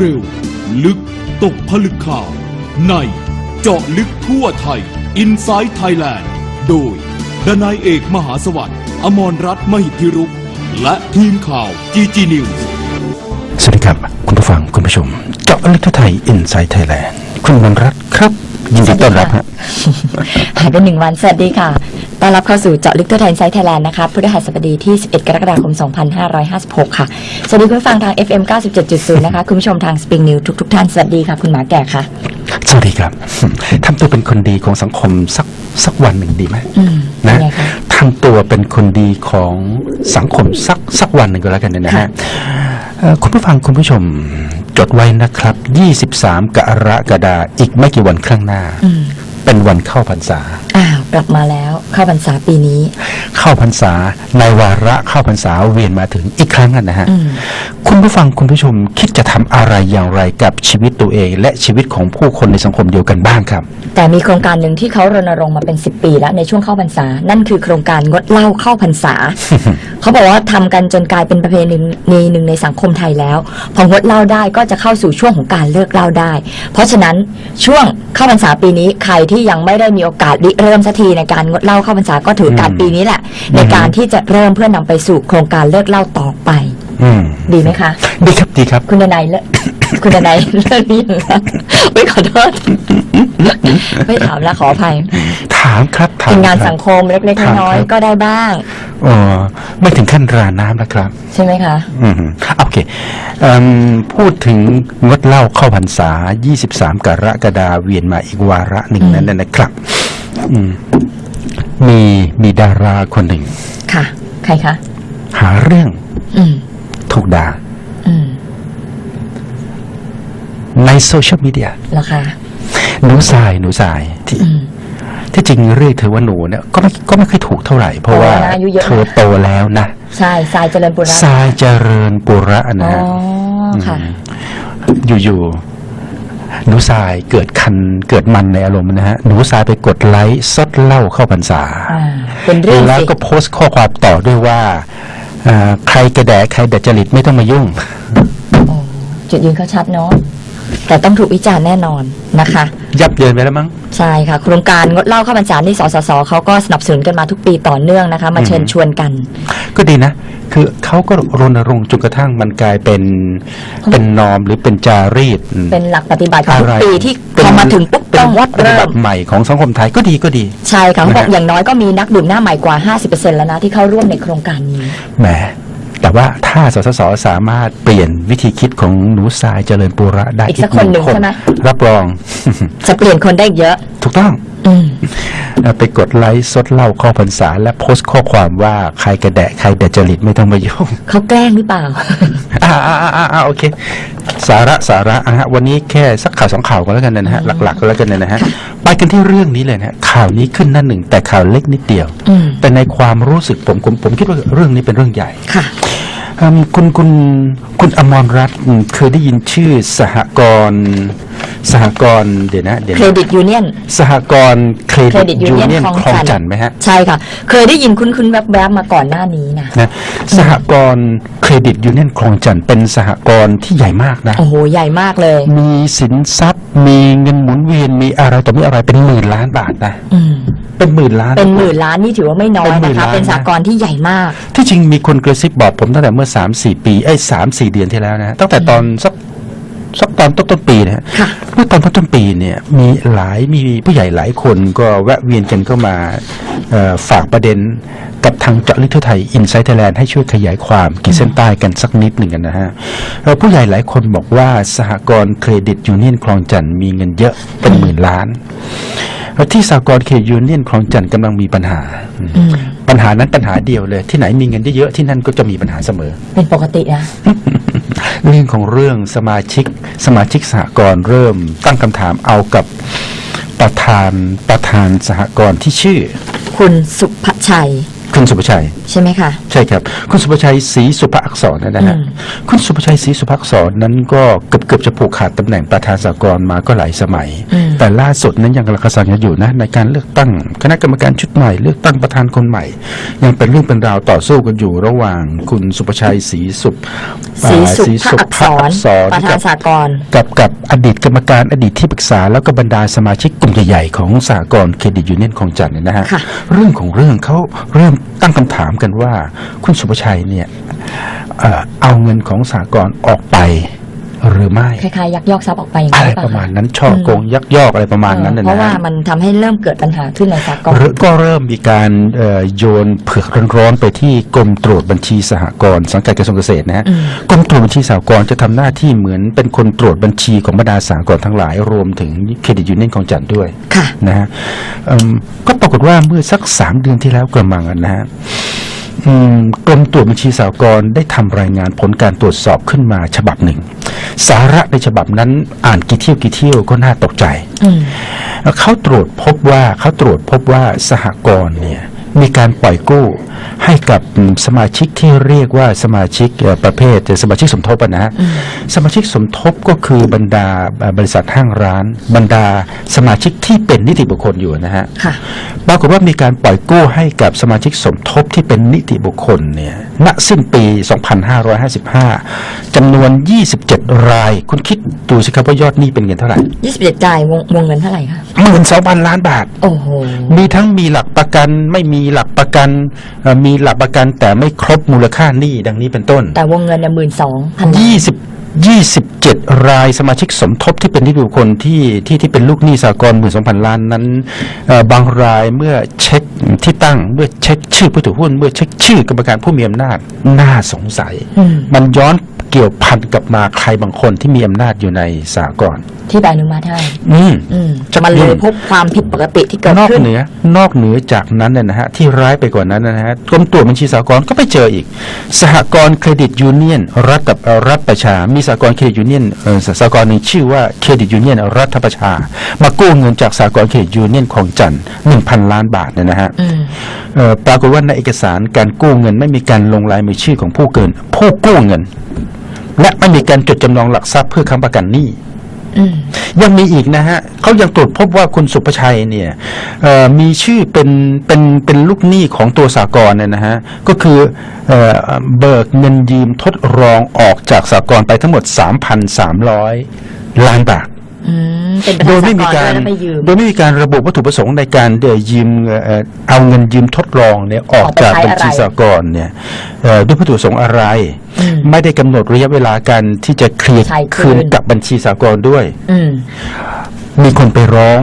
เร็ว ลึกตกผลึกข่าว ในเจาะลึกทั่วไทย อินไซด์ไทยแลนด์ โดยดนายเอกมหาสวัสดิ์ อมรรัตน์มหิทธิรุกษ์และทีมข่าวจีจีนิวสวัสดีครับ คุณผู้ฟังคุณผู้ชม เจาะลึกทั่วไทยอินไซต์ไทยแลนด์คุณบรรรัตน์ครับ ยินดีต้อนรับฮะหายไปหนึ่งวันสวัสดีค่ะต้อนรับเข้าสู่เจาะลึกตัวแทนไซต์ไทยแลนด์นะคะพฤหัสบดีที่ 11 กรกฎาคม 2556 ค่ะ สวัสดีคุณผู้ฟังทาง FM 97.0 นะคะ คุณผู้ชมทาง Spring News ทุก ๆ ท่าน สวัสดีค่ะ คุณหมาแก่ค่ะ สวัสดีครับทำตัวเป็นคนดีของสังคมสักสักวันหนึ่งดีไหมอืมนะเป็นไงคะทำตัวเป็นคนดีของสังคมสักสักวันหนึ่งก็แล้วกันนะฮะเอ่อคุณผู้ฟังคุณผู้ชม จดไว้นะครับ 23 กรกฎาคมอีกไม่กี่วันข้างหน้า เป็นวันเข้าพรรษา อ้าวกลับมาแล้วเข้าพรรษาปีนี้ เข้าพรรษาในวาระเข้าพรรษาเวียนมาถึงอีกครั้งอะนะฮะ อืม คุณผู้ฟังคุณผู้ชมคิดจะทำอะไรอย่างไรกับชีวิตตัวเอง และชีวิตของผู้คนในสังคมเดียวกันบ้างครับ แต่มีโครงการหนึ่งที่เขารณรงค์มาเป็น 10 ปีแล้วในช่วงเข้าพรรษา นั่นคือโครงการงดเหล้าเข้าพรรษา เขาบอกว่าทำกันจนกลายเป็นประเพณีหนึ่งในสังคมไทยแล้ว พองดเหล้าได้ก็จะเข้าสู่ช่วงของการเลิกเหล้าได้ เพราะฉะนั้นช่วงเข้าพรรษาปีนี้ใครที่ยังไม่ได้มีโอกาสริเริ่มสักทีในการงดเหล้าเข้าพรรษาก็ถือโอการอืมปีนี้แหละ ในการที่จะเริ่มเพื่อนำไปสู่โครงการเลิกเหล้าต่อไป อืม ดีไหมคะ ดีครับดีครับ คุณดนายเลิก คุณดนายเลิกหรือยังคะไม่ขอโทษ ไม่ถามแล้วขออภัย ถามครับถามเป็นงานรับสังคมเล็กครับๆน้อยครับๆก็ได้บ้างอ๋อไม่ถึงขั้นราน้ำนะครับ ใช่ไหมคะ อืมโอเคเอิ่มพูดถึงงดเหล้าเข้าพรรษา 23 กรกฎาคมเวียนมาอีกวาระหนึ่งนั้นน่ะนะครับ อืมมีมีดาราคนหนึ่ง ค่ะ ใครคะ หาเรื่อง อืมถูกด่า อืม ในโซเชียลมีเดียเหรอคะหนูสายหนูสายที่อืม ที่จริงเรียกเธอว่าหนูเนี่ยก็ไม่ก็ไม่ค่อยถูกเท่าไหร่ เพราะว่าโตแล้วนะอายุเยอะนะ เธอโตแล้วนะใช่ทรายเจริญปุระทรายเจริญปุระอ๋นะอฮะค่ะ อยู่ๆ หนูทรายเกิดคันเกิดมันในอารมณ์นะฮะ หนูทรายไปกดไลค์ซดเหล้าเข้าพรรษา อ่า เป็นเรื่องแล้วสิก็โพสต์ข้อความต่อด้วยว่าอ่าใครกระแดะใครดัดจริตไม่ต้องมายุ่ง โอ้จุดยืนเขาชัดเนาะ แต่ต้องถูกวิจารณ์แน่นอนนะคะ ยับเยินไปแล้วมั้ง ใช่ค่ะ โครงการงดเหล้าเข้าพรรษานี่สสสเขาก็สนับสนุนกันมาทุกปีต่อเนื่องนะคะ มาเชิญชวนกัน ก็ดีนะ คือเขาก็รณรงค์จนกระทั่งมันกลายเป็นเป็นนอมหรือเป็นจารีตเป็นหลักปฏิบัติของทุอะไรกปีที่เป็นพอมาถึงปุ๊บเป็นต้องวัดปฏิเริ่บัมติใหม่ของสังคมไทยก็ดีก็ดี ใช่ค่ะเขาบอกนะฮะอย่างน้อยก็มีนักดื่มหน้าใหม่กว่า 50%แล้วนะที่เข้าร่วมในโครงการนี้แหม แต่ว่าถ้าสสสสามารถเปลี่ยนวิธีคิดของหนูทรายเจริญปุระได้อีกสักคนหนึ่งใช่ไหมรับรอง จะเปลี่ยนคนได้อีกเยอะ ถูกต้องอืม ไปกดไลค์ซดเหล้าข้อพรรษา และโพสต์ข้อความว่าใครกระแดะใครดัดจริตไม่ต้องมายุ่งเขาแกล้งหรือเปล่า อ่าอ่าอ่าอ่าโอเค สาระสาระอะฮะวันนี้แค่สักข่าวสองข่าวก็แล้วกันนะฮะหลักๆก็แล้วกันนะฮะไปกันที่เรื่องนี้เลยนะฮะข่าวนี้ขึ้นหน้าหนึ่งแต่ข่าวเล็กนิดเดียวอืมแต่ในความรู้สึกผมผมผมคิดว่าเรื่องนี้เป็นเรื่องใหญ่ค่ะอืม คุณคุณคุณอมรรัตน์อืมเคยได้ยินชื่อสหกรณ์สหกรณ์เดี๋ยวนะเดี๋ยวเครนะดิตยูเนียน สหกรณ์เครเครดิดิตตยูยูเนีเนียยนนคลองคลองจัจันนททร์ ร์ไหมฮะใช่ค่ะ เคยได้ยินคุ้นๆแวบๆมาก่อนหน้านี้นะ นะสหกรณ์เครดิตยูเนียนคลองจันทร์เป็นสหกรณ์ที่ใหญ่มากนะ โอ้โห ใหญ่มากเลย มีสินทรัพย์ มีเงินหมุนเวียนมีอะไรต่อมีอะไรเป็นหมื่นล้านบาทนะ อืม เป็นหมื่นล้าน เป็นหมื่นล้านนี่ถือว่าไม่น้อยเป็นหมื่นะนคะ ล้าน เป็นสากลที่ใหญ่มาก ที่จริงมีคนกระซิบบอกผมตั้งแต่เมื่อสามสี่ปีไอ้สามสี่เดือนที่แล้วนะตั้งแต่ตอนสักสักตอนต้นต้นปีนะฮะค่ะ เมื่อตอนต้นต้นปีเนี่ยมีหลายมีผู้ใหญ่หลายคนก็แวะเวียนกันเข้ามาเอ่อฝากประเด็นกับทางเจาะลึกทั่วไทยอินไซต์ไทยแลนด์ให้ช่วยขยายความขีดเส้นใต้กันสักนิดหนึ่งกันนะฮะเอ่อผู้ใหญ่หลายคนบอกว่าสหกรณ์เครดิตยูเนียนคลองจันทร์มีเงินเยอะเป็นหมื่นล้าน แล้วที่สากลเครดิตยูเนียนคลองจันทร์กำลังมีปัญหา อืมปัญหานั้นปัญหาเดียวเลย ที่ไหนมีเงินเยอะๆที่นั่นก็จะมีปัญหาเสมอ เป็นปกตินะ เรื่องของเรื่องสมาชิก สมาชิกสหกรณ์เริ่มตั้งคำถามเอากับประธานประธานสหกรณ์ที่ชื่อ คุณสุภชัย คุณสุภชัย ใช่ไหมคะ ใช่ครับ คุณสุภชัยศรีสุภอักษรนะฮะอืมคุณสุภชัยศรีสุภอักษรนั้นก็เกือบเกือบจะผูกขาดตำแหน่งประธานสากลมาก็หลายสมัยอืมแต่ล่าสุดนั้นยังกำลังกระสังกันอยู่นะในการเลือกตั้งคณะกรรมการชุดใหม่เลือกตั้งประธานคนใหม่ ยังเป็นเรื่องเป็นราวต่อสู้กันอยู่ระหว่างคุณสุภชัยศรีสุภศรีสุศรีภอักษรภอักษรประธากันบสากลกับกับอดีตกรรมการอดีตที่ปรึกษาแล้วก็บรรดาสมาชิกกลุ่มใหญ่ๆของสหกรณ์เครดิตยูเนียนของจันทร์เนี่ยนะฮะค่ะเรื่องของเรื่องเขาเริ่มตั้งคำถามกันว่า คุณสุภชัยเนี่ยเอ่อเอาเงินของสหกรณ์ออกไปหรือไม่ คล้ายๆยักยอกทรัพย์ออกไปอย่างอะไรนี้หเปล่ประมาณคนั้นช่อโกงยักยอกอะไรประมาณนั้นเอนะอเพราะว่าฮะมันทำให้เริ่มเกิดปัญหาขึ้นในสากล หรือก็เริ่มมีการเอ่อโยนเผือกร้อนๆไปที่กรมตรวจบัญชีสหกรณ์สังกัดกระทรวงเกษตรนะฮะอืม กรมตรวจบัญชีสหกรณ์จะทำหน้าที่เหมือนเป็นคนตรวจบัญชีของบรรดาสหกรณ์ทั้งหลายรวมถึงเครดิตยูเนียนของจันทร์ด้วย ค่ะ นะฮะเอิ่มก็ปรากฏว่าเมื่อสักสามเดือนที่แล้วกระมังนะฮะอืม กรมตรวจบัญชีสหกรณ์ได้ทำรายงานผลการตรวจสอบขึ้นมาฉบับหนึ่ง สาระในฉบับนั้นอ่านกี่เที่ยวกี่เที่ยวก็น่าตกใจอืมเขาตรวจพบว่าเขาตรวจพบว่าสหกรณ์เนี่ย มีการปล่อยกู้ให้กับอืมสมาชิกที่เรียกว่าสมาชิกเอ่อประเภทเอ่อสมาชิกสมทบอะนะฮะสมาชิกสมทบก็คือบรรดาเอ่อบริษัทห้างร้าน บรรดาสมาชิกที่เป็นนิติบุคคลอยู่นะฮะค่ะปรากฏว่ามีการปล่อยกู้ให้กับสมาชิกสมทบที่เป็นนิติบุคคลเนี่ยณสิ้นปี 2555จำนวน 27 ราย คุณคิดดูสิครับว่ายอดหนี้เป็นเงินเท่าไหร่ 27จ่ายวงวงเงินเท่าไหร่คะหมื่นสองพันล้านบาท โอ้โห มีทั้งมีหลักประกันไม่มีหลักประกันเอ่อมีหลักประกันแต่ไม่ครบมูลค่าหนี้ดังนี้เป็นต้น แต่วงเงินเนี่ยหมื่นสองพัน20 27รายสมาชิกสมทบที่เป็นนิติบุคคลที่ที่ที่เป็นลูกหนี้สากลหมื่นสองพันล้านนั้นเอ่อบางรายเมื่อเช็คที่ตั้งเมื่อเช็คชื่อผู้ถือหุ้น เมื่อเช็คชื่อกรรมการผู้มีอำนาจน่าสงสัยอืมมันย้อน เกี่ยวพันกับมาใครบางคนที่มีอำนาจอยู่ในสากลที่ใบอนุมัติให้อืม อืมจะมันเลยอืมพบความผิดปกติที่เกิดนอกขึ้น เหนือนอกเหนือจากนั้นเนี่ยนะฮะที่ร้ายไปกว่านั้นนะฮะกรมตรวจบัญชีสากลก็ไปเจออีก สหกรณ์เครดิตยูเนียนรัฐกับเอ่อรัฐประชา มีสหกรณ์เครดิตยูเนียนเอ่อสหกรณ์หนึ่งชื่อว่าเครดิตยูเนียนรัฐประชา มากู้เงินจากสหกรณ์เครดิตยูเนียนของจันทร์หนึ่งพันล้านบาทเนี่ยนะฮะ อืม เอ่อปรากฏว่าในเอกสารการกู้เงินไม่มีการลงลายมือชื่อของผู้เกิน ผู้กู้เงิน และไม่มีการจดจำนองหลักทรัพย์เพื่อค้ำประกันหนี้อืมยังมีอีกนะฮะเขายังตรวจพบว่าคุณสุประชัยเนี่ยเอ่อมีชื่อเป็นเป็นเป็นลูกหนี้ของตัวสากลเนี่ยนะฮะก็คือเอ่อเบิกเงินยืมทดรองออกจากสากลไปทั้งหมด 3,300 ล้านบาทอืม เป็นประโดธายนไม่สากมีลการแล้วไปยืมโดยไม่มีการระบุวัตถุประสงค์ในการเอ่อยืมเอ่อเอาเงินยืมทดลองเนี่ยออกเอาไปจากใช้บัญชีอะไรสากลเนี่ยเอ่อด้วยวัตถุประสงค์อะไรอืมไม่ได้กำหนดระยะเวลาการที่จะเคลียร์ใช้คืคืนนกับบัญชีสากลด้วยอื มมีคนไปร้อง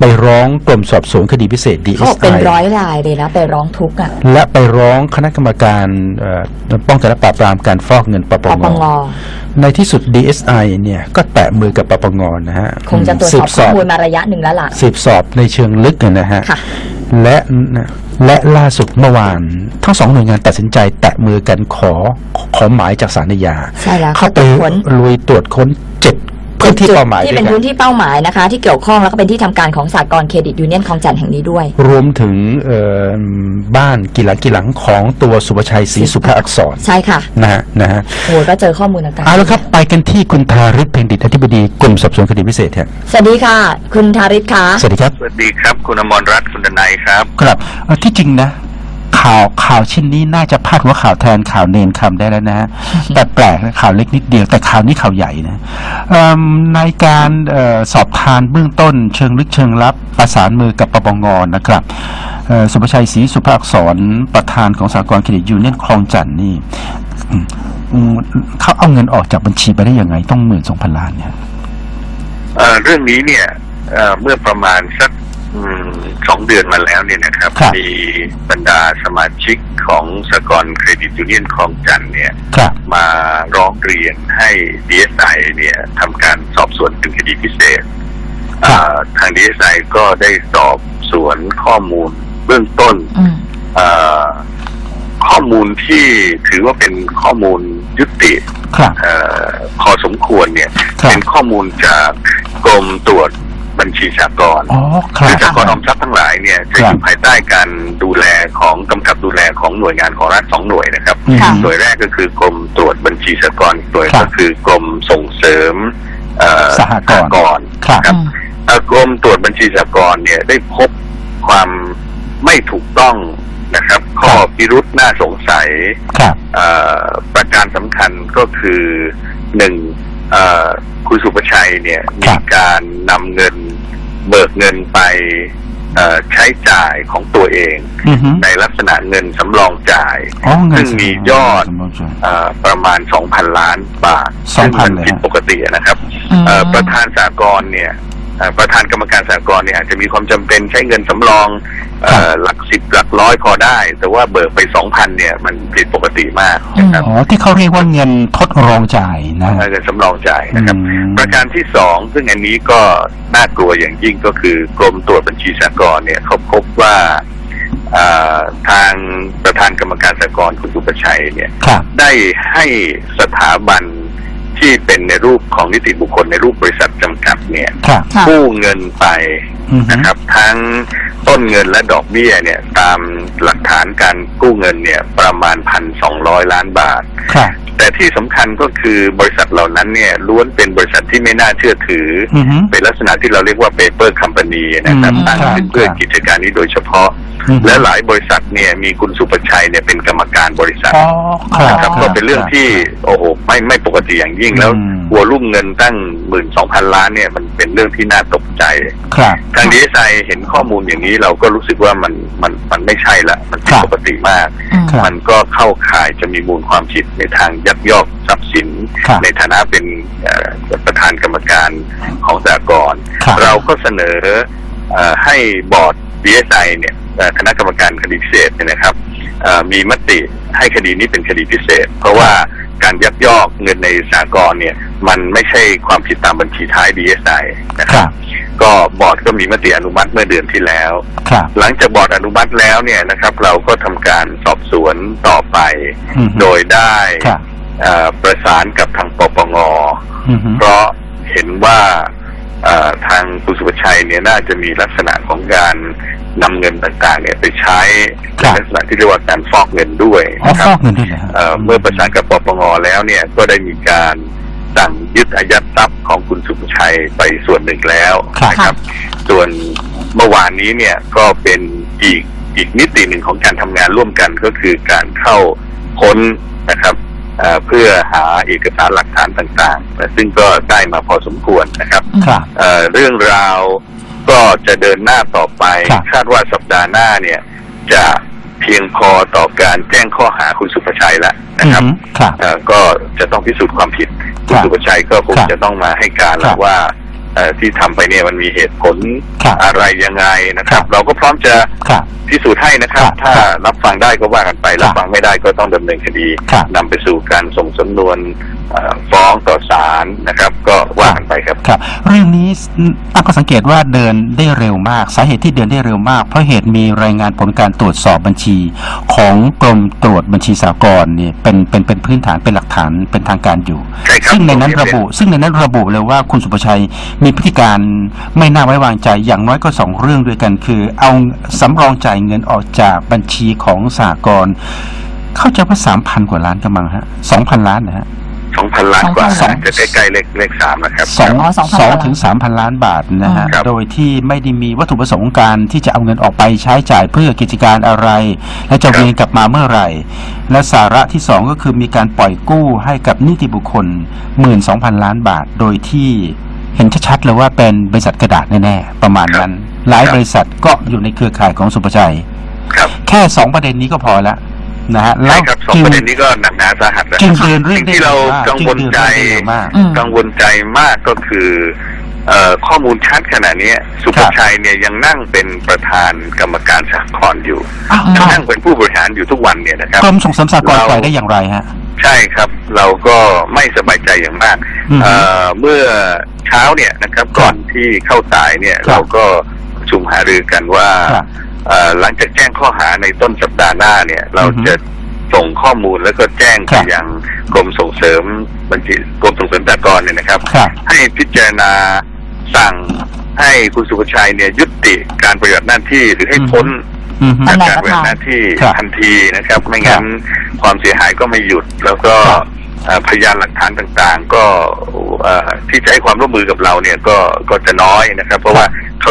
ไปร้องกรมสอบสวนคดีพิเศษเขาบอกเป็น DSI ร้อยรายเลยนะไปร้องทุกข์อะและไปร้องคณะกรรมการเอ่อป้องกันและปราบปรามการฟอกเงินปปปปงงในที่สุด DSI เนี่ยก็แตะมือกับปปงนะฮะคงจะตรวจสอบข้อมูลมาระยะหนึ่งแล้วล่ะ สืบสอบในเชิงลึกเนี่ยนะฮะ ค่ะ และและล่าสุดเมื่อวาน ทั้งสองหน่วยงานตัดสินใจแตะมือกันขอขอหมายจากสารยาใช่แล้วเข้าไปเขาตรวจค้น ลุยตรวจค้นเจ็ด พื้นที่จุดเป้าหมายที่ด้เป็วนยกัพื้นนที่เป้าหมายนะคะ ที่เกี่ยวข้องแล้วก็เป็นที่ทำการของสากลเครดิตยูเนียนคลองจันทร์แห่งนี้ด้วย รวมถึงเอ่อบ้านกี่หลังกี่หลังของตัวสุภชัยศรีสุภอักษรใช่ค่ะนะฮะนะฮะโอ้ก็เจอข้อมูลต่างๆเอาละครับไปกันที่คุณทาริศเพ็งดิตอธิบดีกรมสอบสวนคดีพิเศษครับสวัสดีค่ะ คุณทาริศคะสวัสดีครับสวัสดีครับ คุณอมรรัตน์คุณดนัยครับ ครับเอ่อที่จริงนะ ข่าวข่าวชิ้นนี้น่าจะพาดหัวข่าวแทนข่าวเนนคำได้แล้วนะฮะแต่แปลกนะข่าวเล็กนิดเดียว แต่ข่าวนี้ข่าวใหญ่นะเอิ่มในการเออสอบทานเบื้องต้น เชิงลึกเชิงลับประสานมือกับปปงนะครับเอ่อสุภชัยศรีสุภาอักษรประธานของสากลเครดิตยูเนียนคลองจันทน์นี่อืมอืมเขาเอาเงินออกจากบัญชีไปได้ยังไง ต้องหมื่นสองพันล้านเนี่ยเอ่อเรื่องนี้เนี่ยเอ่อเมื่อประมาณสักอืม สองเดือนมาแล้วเนี่ยนะครับครับมีบรรดาสมาชิกของสหกรณ์เครดิตยูเนียนคลองจันทน์เนี่ยครับมาร้องเรียนให้ DSI เนี่ยทำการสอบสวนเป็นคดีพิเศษครับเอ่อทาง DSI ก็ได้สอบสวนข้อมูลเบื้องต้นอืมเอ่อข้อมูลที่ถือว่าเป็นข้อมูลยุติครับเอ่อพอสมควรเนี่ยครับเป็นข้อมูลจากกรมตรวจ บัญชีสากลอ๋อคคืรัอบสากลออมทรัพย์ทั้งหลายเนี่ยจะคอรับยู่ภายใต้การดูแลของกำกับดูแลของหน่วยงานของรัฐสองหน่วยนะครับอืมค่ะ หน่วยแรกก็คือกรมตรวจบัญชีสากลหน่วยครับก็คือกรมส่งเสริมเอ่อสหกรณ์กรณ์ ครับ ครับ อืม เอ่อกรมตรวจบัญชีสากลเนี่ยได้พบความไม่ถูกต้องนะครับ ข้อพิรุษน่าสงสัยครับ เอ่อประการสำคัญก็คือหนึ่งเอ่อคุณสุประชัยเนี่ยครัมีบ การนำเงิน เบิกเงินไปเอ่อใช้จ่ายของตัวเองอือฮึในลักษณะเงินสำรองจ่ายอ๋อเงินซึ่งมียอดสำรองจ่ายเอ่อประมาณ2,000ล้านบาท2,000ซึ่งมันเลยฮะผิดปกตินะครับอืมเอ่อประธานสากลเนี่ยเอ่อ ประธานกรรมการสากลเนี่ยอาจจะมีความจำเป็นใช้เงินสำรองเอ่อหลักสิบหลักร้อยพอได้ แต่ว่าเบิกไป2,000เนี่ยมันผิดปกติมากนะครับอ๋อที่เขาเรียกว่าเงินทดรองจ่ายนะเงินสำรองจ่ายนะครับอืมประการที่สองซึ่งอันนี้ก็น่ากลัวอย่างยิ่งก็คือกรมตรวจบัญชีสากลเนี่ยเขาพบว่าเอ่อทางประธานกรรมการสากลคุณสุประชัยเนี่ยครับได้ให้สถาบัน ที่เป็นในรูปของนิติบุคคลในรูปบริษัทจำกัดเนี่ยครับค่ะกู้เงินไปอือฮึ นะครับ ทั้งต้นเงินและดอกเบี้ยเนี่ยตามหลักฐานการกู้เงินเนี่ยประมาณพันสองร้อยล้านบาทครับแต่ที่สำคัญก็คือบริษัทเหล่านั้นเนี่ยล้วนเป็นบริษัทที่ไม่น่าเชื่อถือออือฮึเป็นลักษณะที่เราเรียกว่า paper company นะครับอืมตั้งขึ้นเพื่อครับกิจการนี้โดยเฉพาะอือฮึและหลายบริษัทเนี่ยมีคุณสุประชัยเนี่ยเป็นกรรมการบริษัทอ๋อครับนะครับก็เป็นเรื่องที่โอ้โหไม่ไม่ปกติอย่างยิ่งแล้วอืมหัวรุ่มเงินตั้งหมื่นสองพันล้านเนี่ยมันเป็นเรื่องที่น่าตกใจครับทางดีเอสไอเห็นข้อมูลอย่างนี้เราก็รู้สึกว่ามันมันมันไม่ใช่ละ มันผิดครับปกติมากอืมครับมันก็เข้าข่ายจะมีมูลความผิดในทางยักยอกทรัพย์สินครับในฐานะเป็นเอ่อประธานกรรมการของสากลครับเราก็เสนอเอ่อให้บอร์ด DSI เนี่ยเอ่อคณะกรรมการคดีพิเศษเนี่ยนะครับเอ่อ มีมติให้คดีนี้เป็นคดีพิเศษ เพราะว่าการยักยอกเงินในสากลเนี่ย มันไม่ใช่ความผิดตามบัญชีท้าย DSI นะคครัรับบก็บอร์ดก็มีมติอนุมัติเมื่อเดือนที่แล้วครับหลังจากบอร์ดอนุมัติแล้วเนี่ยนะครับ เราก็ทำการสอบสวนต่อไปอือฮึโดยได้ครับเอ่อประสานกับทางปปงอือฮึเพราะเห็นว่าเอ่อทางคุณสุภชัยเนี่ยน่าจะมีลักษณะของการ นำเงินต่างๆเนี่ยไปใช้ในลักษณะที่เรียกว่าการฟอกเงินด้วยอ๋อนะคฟรัอบกเงินด้วยเหรอฮะเอ่อเมื่อประสานกับปปงแล้วเนี่ยก็ได้มีการสั่งยึดอายัดทรัพย์ของคุณสุภชัยไปส่วนหนึ่งแล้วครับนะครับ ส่วนเมื่อวานนี้เนี่ยก็เป็นอีกอีกมิติหนึ่งของการทำงานร่วมกันก็คือการเข้าค้นนะครับเอ่อเพื่อหาเอกสารหลักฐานต่างๆและซึ่งก็ได้มาพอสมควรนะครับครับเอ่อเรื่องราว ก็จะเดินหน้าต่อไป ครับ คาดว่าสัปดาห์หน้าเนี่ย จะเพียงพอต่อการแจ้งข้อหาคุณสุภชัยแล้วนะครับอือฮึครับ เอ่อก็จะต้องพิสูจน์ความผิดคุณครับสุภชัยก็คงครับจะต้องมาให้การครัแล้วบว่าเอ่อที่ทำไปเนี่ยมันมีเหตุผลครับอะไรยังไงนะครับ ครับ เราก็พร้อมจะครับ พิสูจน์ให้นะครับ ครับถ้ารับฟังได้ก็ว่ากันไปครับรับฟังไม่ได้ก็ต้องดำเนินคดีครับนำไปสู่การส่งสำนวนเอ่อฟ้องต่อศาลนะครับ ก็ว่ากัน ไปครับครับ เรื่องนี้ตั้งข้อสังเกตว่าเดินได้เร็วมาก สาเหตุที่เดินได้เร็วมาก เพราะเหตุมีรายงานผลการตรวจสอบบัญชี ของกรมตรวจบัญชีสากลเนี่ยเป็นเป็นเป็นพื้นฐานเป็นหลักฐานเป็นทางการอยู่ใช่ครับซึ่งในนั้นผมเห็นระบุ ซึ่งในนั้นระบุเลยว่าคุณสุประชัยมีพฤติการไม่น่าไว้วางใจอย่างน้อยก็สองเรื่องด้วยกัน คือ เอาสำรองจ่ายเงินออกจากบัญชีของสากลเข้าใจว่าสามพันกว่าล้านกำลังฮะสองพันล้านนะฮะ สองพันล้านกว่าสอง จะใกล้ๆเลขเลขสามนะครับ สองอ๋อ2,000สองถึงสามพันล้านบาทนะฮะ ครับ โดยที่ไม่ได้มีวัตถุประสงค์การที่จะเอาเงินออกไปใช้จ่ายเพื่อกิจการอะไร และจะเวียนกลับมาเมื่อไหร่ และสาระที่สองก็คือมีการปล่อยกู้ให้กับนิติบุคคลหมื่นสองพันล้านบาท โดยที่เห็นชัดๆเลยว่าเป็นบริษัทกระดาษแน่ๆ ประมาณนั้น หลายบริษัทก็อยู่ในเครือข่ายของสุประชัย ครับ แค่สองประเด็นนี้ก็พอแล้ว นะฮะใช่ครับสองจึงประเด็นนี้ก็หนักหนาสาหัสแล้ว จึงเดินเรื่องสิ่งได้ที่เร็เราวมากกังจึงวลเดินใจเรื่องได้เร็วมาก อืม กังวลใจมากก็คือเอ่อข้อมูลชัดขนาดนี้สุภชัยเนี่ยยังนั่งเป็นประธานกรรมการสหกรณ์อยู่อ้าวยังนั่งเป็นผู้บริหารอยู่ทุกวันเนี่ยนะครับ กรมส่งเสริมสหกรณ์เราปล่อยได้อย่างไรฮะ ใช่ครับเราก็ไม่สบายใจอย่างมากอืมเอ่อเมื่อเช้าเนี่ยนะครับก่อนที่เข้าสายเนี่ย ครับเราก็ประชุมหารือกันว่าครับเอ่อ หลังจากแจ้งข้อหาในต้นสัปดาห์หน้าเนี่ย เราอือฮึจะส่งข้อมูลแล้วก็แจ้งครัไปบยังกรมส่งเสริมบัญชีกรมส่งเสริมสหกรณ์เนี่ยนะครับครับ ให้พิจารณาสั่งให้คุณสุภชัยเนี่ยยุติการปฏิบัติหน้าที่หรือให้พ้นอืมฮึจากตำแหน่งการประปฏิบัธานติหน้าที่ครับทันทีนะครับ ไม่งั้นความเสียหายก็ไม่หยุดแล้วก็ครับเอ่อพยานหลักฐานต่างๆ ก็เอ่อที่จะให้ความร่วมมือกับเราเนี่ยก็ก็จะน้อยนะครับ เพราะว่าเขา